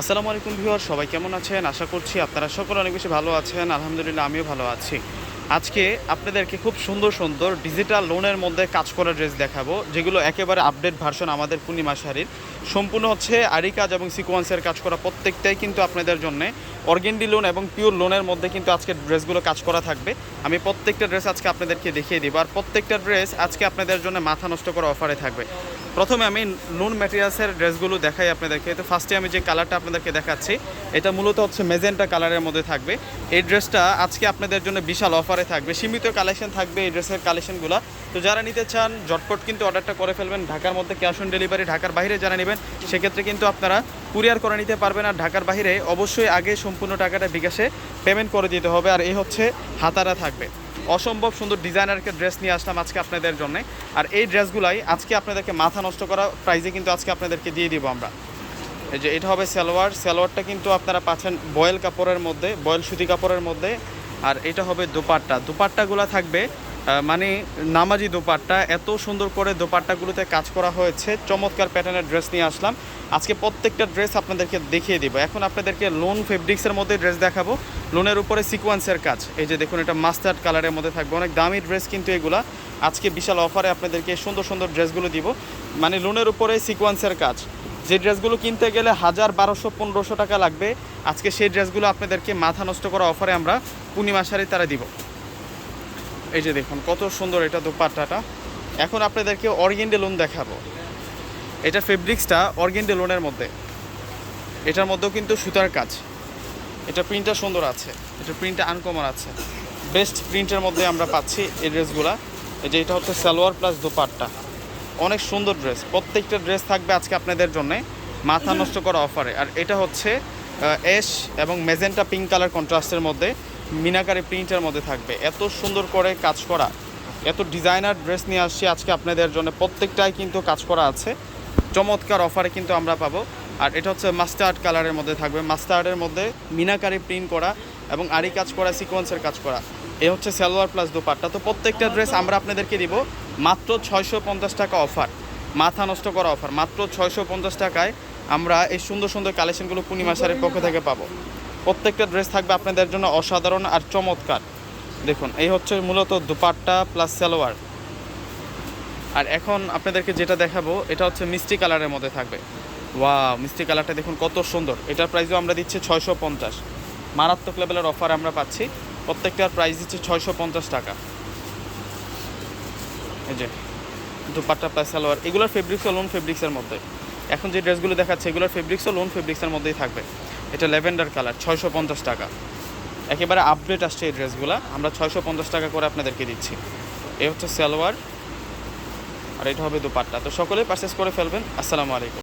আসসালামু আলাইকুম ভিউয়ার, সবাই কেমন আছেন? আশা করছি আপনারা সকলে অনেক বেশি ভালো আছেন। আলহামদুলিল্লাহ, আমিও ভালো আছি। আজকে আপনাদেরকে খুব সুন্দর সুন্দর ডিজিটাল লোনের মধ্যে কাজ করা ড্রেস দেখাবো, যেগুলো একেবারে আপডেট ভার্সন আমাদের পূর্ণিমা শাড়ির। সম্পূর্ণ হচ্ছে আরি কাজ এবং সিকোয়েন্সের কাজ করা প্রত্যেকটাই কিন্তু আপনাদের জন্য অর্গেন্ডি লোন এবং পিওর লোনের মধ্যে কিন্তু আজকে ড্রেসগুলো কাজ করা থাকবে। আমি প্রত্যেকটা ড্রেস আজকে আপনাদেরকে দেখিয়ে দিব। আর প্রত্যেকটা ড্রেস আজকে আপনাদের জন্য মাথা নষ্ট করা অফারে থাকবে। প্রথমে আমি নুন ম্যাটেরিয়ালসের ড্রেসগুলো দেখাই আপনাদেরকে। তো ফার্স্টে আমি যে কালারটা আপনাদেরকে দেখাচ্ছি, এটা মূলত হচ্ছে মেজেন্টা কালারের মধ্যে থাকবে। এই ড্রেসটা আজকে আপনাদের জন্য বিশাল অফারে থাকবে। সীমিত কালেকশন থাকবে এই ড্রেসের কালেকশনগুলো তো যারা নিতে চান জটপট কিন্তু অর্ডারটা করে ফেলবেন। ঢাকার মধ্যে ক্যাশ অন ডেলিভারি ঢাকার বাইরে যারা নেবেন, সেক্ষেত্রে কিন্তু আপনারা কুরিয়ার করে নিতে পারবেন আর ঢাকার বাইরে অবশ্যই আগে সম্পূর্ণ টাকাটা বিকাশে পেমেন্ট করে দিতে হবে। আর এই হচ্ছে হাতারা থাকবে। অসম্ভব সুন্দর ডিজাইনারকে ড্রেস নিয়ে আসলাম আজকে আপনাদের জন্য। আর এই ড্রেসগুলাই আজকে আপনাদেরকে মাথা নষ্ট করা প্রাইজে কিন্তু আজকে আপনাদেরকে দিয়ে দিব আমরা। এই যে এটা হবে সালোয়ার। সালোয়ারটা কিন্তু আপনারা পাচ্ছেন বয়েল কাপড়ের মধ্যে, বয়েল সুতি কাপড়ের মধ্যে। আর এটা হবে দুপাট্টা। দুপাট্টাগুলো থাকবে মানে নামাজি দোপাট্টা, এত সুন্দর করে দোপাট্টাগুলোতে কাজ করা হয়েছে, চমৎকার প্যাটার্নের ড্রেস নিয়ে আসলাম। আজকে প্রত্যেকটা ড্রেস আপনাদেরকে দেখিয়ে দিব। এখন আপনাদেরকে লোন ফেব্রিক্সের মধ্যে ড্রেস দেখাবো। লোনের উপরে সিকোয়েন্সের কাজ। এই যে দেখুন, এটা মাস্টার্ড কালারের মধ্যে থাকবে। অনেক দামি ড্রেস কিন্তু এগুলা। আজকে বিশাল অফারে আপনাদেরকে সুন্দর সুন্দর ড্রেসগুলো দিব। মানে লোনের উপরে সিকোয়েন্সের কাজ। যে ড্রেসগুলো কিনতে গেলে হাজার বারোশো, পনেরোশো টাকা লাগবে, আজকে সেই ড্রেসগুলো আপনাদেরকে মাথা নষ্ট করা অফারে আমরা পূর্ণিমা তারা দিব। এই যে দেখুন, কত সুন্দর এটা দোপাট্টাটা। এখন আপনাদেরকে অর্গেন্ডে লোন দেখাবো। এটা ফেব্রিক্সটা অর্গেন্ডে লোনের মধ্যে। এটার মধ্যেও কিন্তু সুতার কাজ। এটা প্রিন্টটা সুন্দর আছে। এটা প্রিন্টটা আনকমন আছে। বেস্ট প্রিন্টের মধ্যে আমরা পাচ্ছি এই ড্রেসগুলা এই যে এটা হচ্ছে সালোয়ার প্লাস দোপাট্টা। অনেক সুন্দর ড্রেস প্রত্যেকটা ড্রেস থাকবে আজকে আপনাদের জন্য। মাথা নষ্ট করা অফারে আর এটা হচ্ছে এস এবং মেজেন্টা পিঙ্ক কালার কন্ট্রাস্টের মধ্যে। মিনাকারি প্রিন্টের মধ্যে থাকবে। এত সুন্দর করে কাজ করা, এত ডিজাইনার ড্রেস নিয়ে আসছি আজকে আপনাদের জন্য। প্রত্যেকটাই কিন্তু কাজ করা আছে। চমৎকার অফারে কিন্তু আমরা পাবো। আর এটা হচ্ছে মাস্টার্ড কালারের মধ্যে থাকবে। মাস্টার্ডের মধ্যে মিনাকারি প্রিন্ট করা এবং আরি কাজ করা সিকোয়েন্সের কাজ করা। এ হচ্ছে সালোয়ার প্লাস দোপাট্টা। তো প্রত্যেকটা ড্রেস আমরা আপনাদেরকে দিব মাত্র ছয়শো পঞ্চাশ টাকা অফার। মাথা নষ্ট করা অফার। মাত্র ছয়শো পঞ্চাশ টাকায় আমরা এই সুন্দর সুন্দর কালেকশনগুলো পূর্ণিমা শাড়ির পক্ষ থেকে পাবো। প্রত্যেকটা ড্রেস থাকবে আপনাদের জন্য অসাধারণ আর চমৎকার। দেখুন, এই হচ্ছে মূলত দুপাট্টা প্লাস সালোয়ার। আর এখন আপনাদেরকে যেটা দেখাবো, এটা হচ্ছে মিষ্টি কালারের মধ্যে থাকবে। ওয়া মিষ্টি কালারটা দেখুন কত সুন্দর। এটার প্রাইসও আমরা দিচ্ছি ছয়শো পঞ্চাশ। মারাত্মক লেভেলের অফার আমরা পাচ্ছি। প্রত্যেকটার প্রাইস দিচ্ছি ছয়শো পঞ্চাশ টাকা। এই যে, দুপাট্টা প্লাস সালোয়ার। এগুলোর ফেব্রিক্সও লোন ফেব্রিক্সের মধ্যে। এখন যে ড্রেসগুলো দেখাচ্ছে, এগুলোর ফেব্রিক্সও লোন ফেব্রিক্সের মধ্যেই থাকবে। এটা ল্যাভেন্ডার কালার, ছয়শো পঞ্চাশ টাকা। একেবারে আপডেট আসছে এই ড্রেসগুলো। আমরা ছয়শো পঞ্চাশ টাকা করে আপনাদেরকে দিচ্ছি। এ হচ্ছে সালোয়ার, আর এটা হবে দুপাট্টা। তো সকলেই পারচেস করে ফেলবেন। আসসালামু আলাইকুম।